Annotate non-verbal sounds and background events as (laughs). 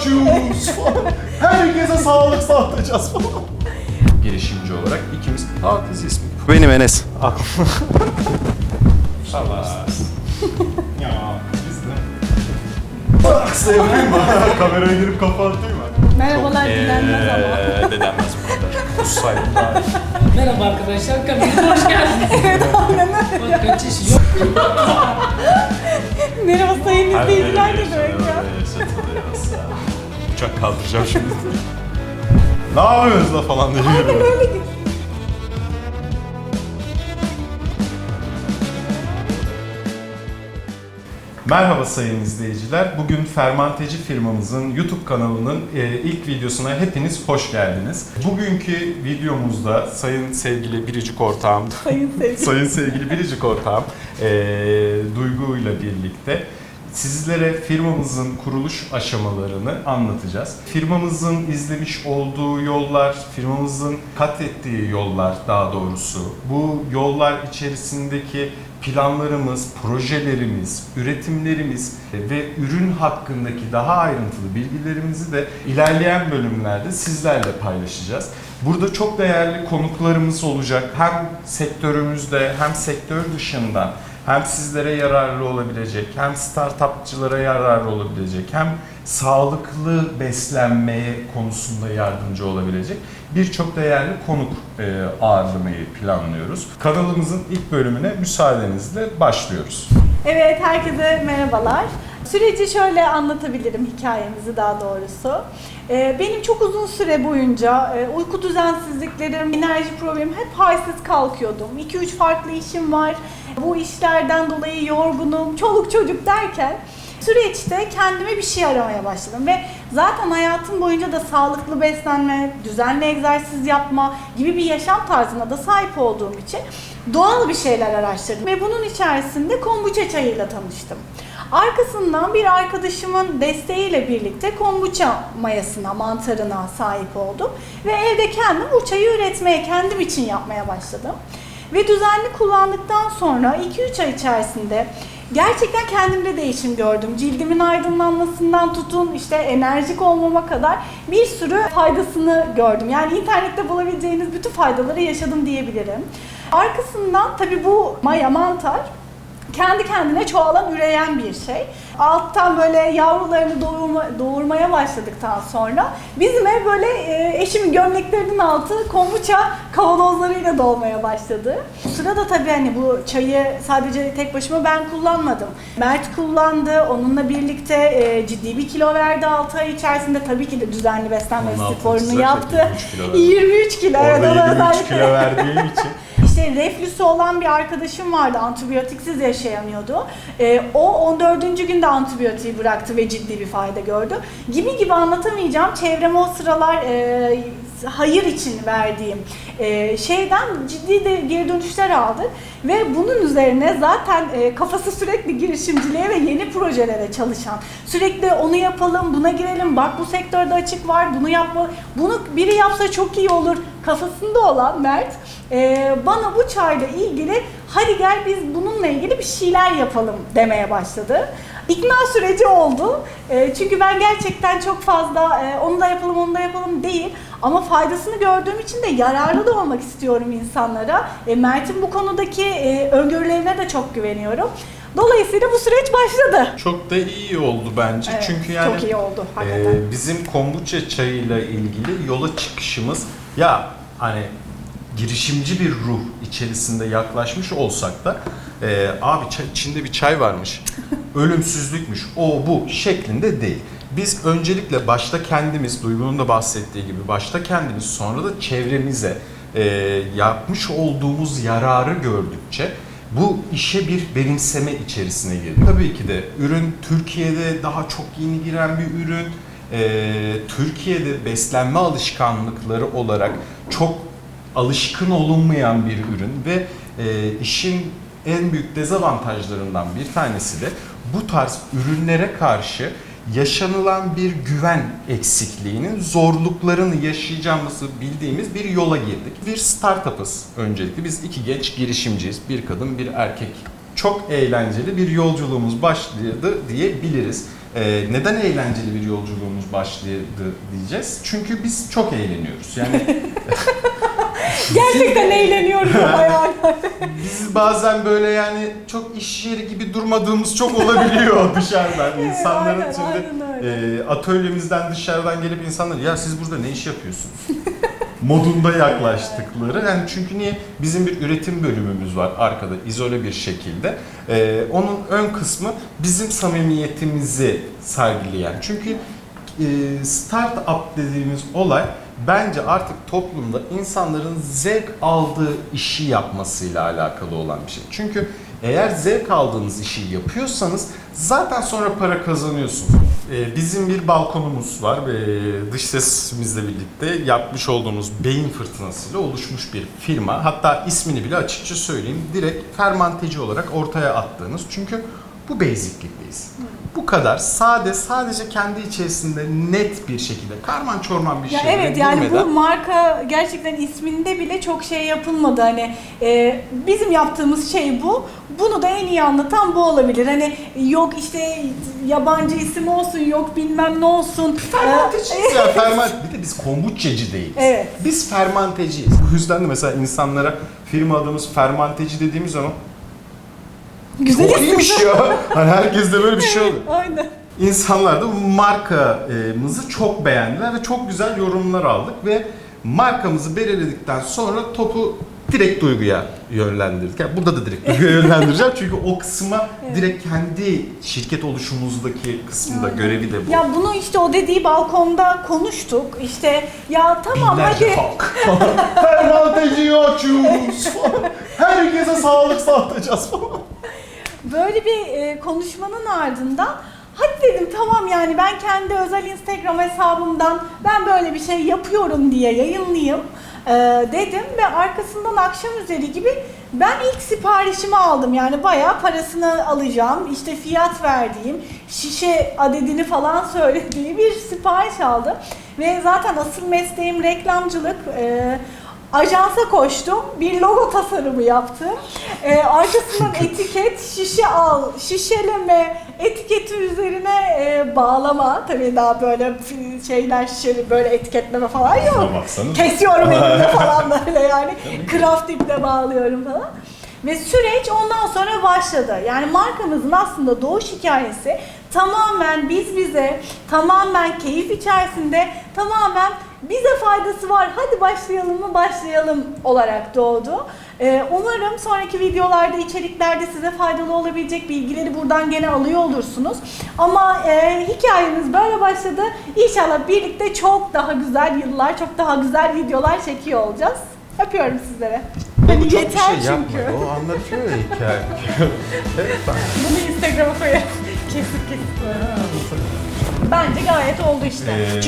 Pikachu'yuz falan. Herkese sağlık sağlayacağız falan. Girişimci olarak ikimiz... Dizi ismi. Benim Enes. Allah. ya biz de... Aksa yapayım mı? Kameraya girip kafa atayım mı? Merhabalar dilenmez ama. Eee dedenmez bu kadar. Daha iyi. Merhaba arkadaşlar, kanalımıza hoş geldiniz. Bak kaç yaşı yok. Merhaba sayın izleyiciler de böyle ya. Uçak kaldıracağım şimdi. (laughs) ne yapıyoruz da falan diye. Böyle gibi. Merhaba sayın izleyiciler. Bugün Fermanteci firmamızın YouTube kanalının e, ilk videosuna hepiniz hoş geldiniz. Bugünkü videomuzda sayın sevgili biricik ortağım, Sayın sevgili. (laughs) sayın sevgili biricik ortağım e, Duygu ile birlikte sizlere firmamızın kuruluş aşamalarını anlatacağız. Firmamızın izlemiş olduğu yollar, firmamızın kat ettiği yollar daha doğrusu, bu yollar içerisindeki planlarımız, projelerimiz, üretimlerimiz ve ürün hakkındaki daha ayrıntılı bilgilerimizi de ilerleyen bölümlerde sizlerle paylaşacağız. Burada çok değerli konuklarımız olacak. Hem sektörümüzde hem sektör dışından hem sizlere yararlı olabilecek, hem startupçılara yararlı olabilecek, hem sağlıklı beslenmeye konusunda yardımcı olabilecek birçok değerli konuk e, ağırlamayı planlıyoruz. Kanalımızın ilk bölümüne müsaadenizle başlıyoruz. Evet herkese merhabalar. Süreci şöyle anlatabilirim hikayemizi daha doğrusu. Ee, Benim çok uzun süre boyunca e, uyku düzensizliklerim, enerji problemim hep halsiz kalkıyordum. 2-3 farklı işim var. Bu işlerden dolayı yorgunum, çoluk çocuk derken süreçte kendime bir şey aramaya başladım ve zaten hayatım boyunca da sağlıklı beslenme, düzenli egzersiz yapma gibi bir yaşam tarzına da sahip olduğum için doğal bir şeyler araştırdım ve bunun içerisinde kombuça çayıyla tanıştım. Arkasından bir arkadaşımın desteğiyle birlikte kombuça mayasına, mantarına sahip oldum ve evde kendim bu çayı üretmeye, kendim için yapmaya başladım. Ve düzenli kullandıktan sonra 2-3 ay içerisinde gerçekten kendimde değişim gördüm. Cildimin aydınlanmasından tutun işte enerjik olmama kadar bir sürü faydasını gördüm. Yani internette bulabileceğiniz bütün faydaları yaşadım diyebilirim. Arkasından tabii bu maya mantar kendi kendine çoğalan, üreyen bir şey. Alttan böyle yavrularını doğurma, doğurmaya başladıktan sonra bizim ev böyle e, eşimin gömleklerinin altı kombuça kavanozlarıyla dolmaya başladı. Bu sırada tabii hani bu çayı sadece tek başıma ben kullanmadım. Mert kullandı, onunla birlikte e, ciddi bir kilo verdi 6 ay içerisinde. Tabii ki de düzenli beslenme sporunu yaptı. 23 kilo verdi. 23 kilo. Orada ona 23 özellikle- kilo verdiğim için (laughs) işte reflüsü olan bir arkadaşım vardı, antibiyotiksiz yaşayamıyordu. Ee, o 14. günde antibiyotiği bıraktı ve ciddi bir fayda gördü. Gibi gibi anlatamayacağım. Çevreme o sıralar e, hayır için verdiğim e, şeyden ciddi de geri dönüşler aldı. Ve bunun üzerine zaten e, kafası sürekli girişimciliğe ve yeni projelere çalışan, sürekli onu yapalım, buna girelim, bak bu sektörde açık var, bunu yapma, bunu biri yapsa çok iyi olur kafasında olan Mert e, bana bu çayla ilgili hadi gel biz bununla ilgili bir şeyler yapalım demeye başladı. İkna süreci oldu. E, çünkü ben gerçekten çok fazla e, onu da yapalım onu da yapalım değil. Ama faydasını gördüğüm için de yararlı da olmak istiyorum insanlara. E, Mert'in bu konudaki e, öngörülerine de çok güveniyorum. Dolayısıyla bu süreç başladı. çok da iyi oldu bence. Evet, Çünkü yani çok iyi oldu hakikaten. Ee, bizim kombuça çayıyla ilgili yola çıkışımız ya hani girişimci bir ruh içerisinde yaklaşmış olsak da e, abi çay, içinde bir çay varmış, (laughs) ölümsüzlükmüş, o bu şeklinde değil. Biz öncelikle başta kendimiz, Duygu'nun da bahsettiği gibi başta kendimiz sonra da çevremize e, yapmış olduğumuz yararı gördükçe bu işe bir benimseme içerisine girdik. Tabii ki de ürün Türkiye'de daha çok yeni giren bir ürün. Ee, Türkiye'de beslenme alışkanlıkları olarak çok alışkın olunmayan bir ürün ve e, işin en büyük dezavantajlarından bir tanesi de bu tarz ürünlere karşı yaşanılan bir güven eksikliğinin zorluklarını yaşayacağımızı bildiğimiz bir yola girdik. Bir startup'ız öncelikle. Biz iki genç girişimciyiz. Bir kadın, bir erkek. Çok eğlenceli bir yolculuğumuz başladı diyebiliriz. Ee, neden eğlenceli bir yolculuğumuz başladı diyeceğiz. Çünkü biz çok eğleniyoruz. Yani (laughs) (laughs) Gerçekten eğleniyoruz ama yani. biz bazen böyle yani çok iş yeri gibi durmadığımız çok olabiliyor (laughs) dışarıdan. İnsanların aynen, şimdi aynen öyle. e, atölyemizden dışarıdan gelip insanlar ya siz burada ne iş yapıyorsunuz? Modunda yaklaştıkları. Yani çünkü niye? Bizim bir üretim bölümümüz var arkada izole bir şekilde. Ee, onun ön kısmı bizim samimiyetimizi sergileyen. Çünkü e, start-up dediğimiz olay bence artık toplumda insanların zevk aldığı işi yapmasıyla alakalı olan bir şey. Çünkü eğer zevk aldığınız işi yapıyorsanız zaten sonra para kazanıyorsunuz. Ee, bizim bir balkonumuz var ve dış sesimizle birlikte yapmış olduğumuz beyin fırtınasıyla oluşmuş bir firma. Hatta ismini bile açıkça söyleyeyim. Direkt fermanteci olarak ortaya attığınız. Çünkü bu basiclikteyiz. Bu kadar sade, sadece kendi içerisinde net bir şekilde karman çorman bir Ya evet yani girmeden- bu marka gerçekten isminde bile çok şey yapılmadı hani e, bizim yaptığımız şey bu bunu da en iyi anlatan bu olabilir hani yok işte yabancı isim olsun yok bilmem ne olsun Fermanteciyiz ya (laughs) ferment. Bir de biz kombuçacı değiliz. Evet. Biz fermanteciyiz. Bu yüzden de mesela insanlara firma adımız fermanteci dediğimiz zaman güzel iyiymiş ya. Hani herkeste böyle bir şey oluyor. Aynen. İnsanlar da bu markamızı çok beğendiler ve çok güzel yorumlar aldık ve markamızı belirledikten sonra topu direkt duyguya yönlendirdik. Yani burada da direkt duyguya yönlendireceğim çünkü o kısma direkt kendi şirket oluşumuzdaki kısımda görevi de bu. Ya bunu işte o dediği balkonda konuştuk. İşte ya tamam Binlerce hadi halk. (laughs) Fermanteciyi açıyoruz falan. (laughs) Herkese sağlık sağlayacağız falan. Böyle bir e, konuşmanın ardından hadi dedim tamam yani ben kendi özel Instagram hesabımdan ben böyle bir şey yapıyorum diye yayınlayayım e, dedim ve arkasından akşam üzeri gibi ben ilk siparişimi aldım. Yani bayağı parasını alacağım işte fiyat verdiğim şişe adedini falan (laughs) söylediği bir sipariş aldım. Ve zaten asıl mesleğim reklamcılık. E, Ajansa koştum, bir logo tasarımı yaptım. Ee, arkasından etiket, şişe al, şişeleme, etiketi üzerine e, bağlama. Tabii daha böyle şeyler şişeli böyle etiketleme falan yok. Kesiyorum elimde (laughs) falan böyle yani. Craft iple bağlıyorum falan. Ve süreç ondan sonra başladı. Yani markamızın aslında doğuş hikayesi tamamen biz bize, tamamen keyif içerisinde, tamamen bize faydası var, hadi başlayalım mı başlayalım olarak doğdu. Ee, umarım sonraki videolarda, içeriklerde size faydalı olabilecek bilgileri buradan gene alıyor olursunuz. Ama e, hikayemiz böyle başladı. İnşallah birlikte çok daha güzel yıllar, çok daha güzel videolar çekiyor olacağız. Öpüyorum sizlere. Hani Çok yeter bir şey çünkü. yapmadı. O anlatıyor ya hikaye. (laughs) evet. Bunu Instagram'a koyarım. kesip kesip. Bence gayet oldu işte. Ee,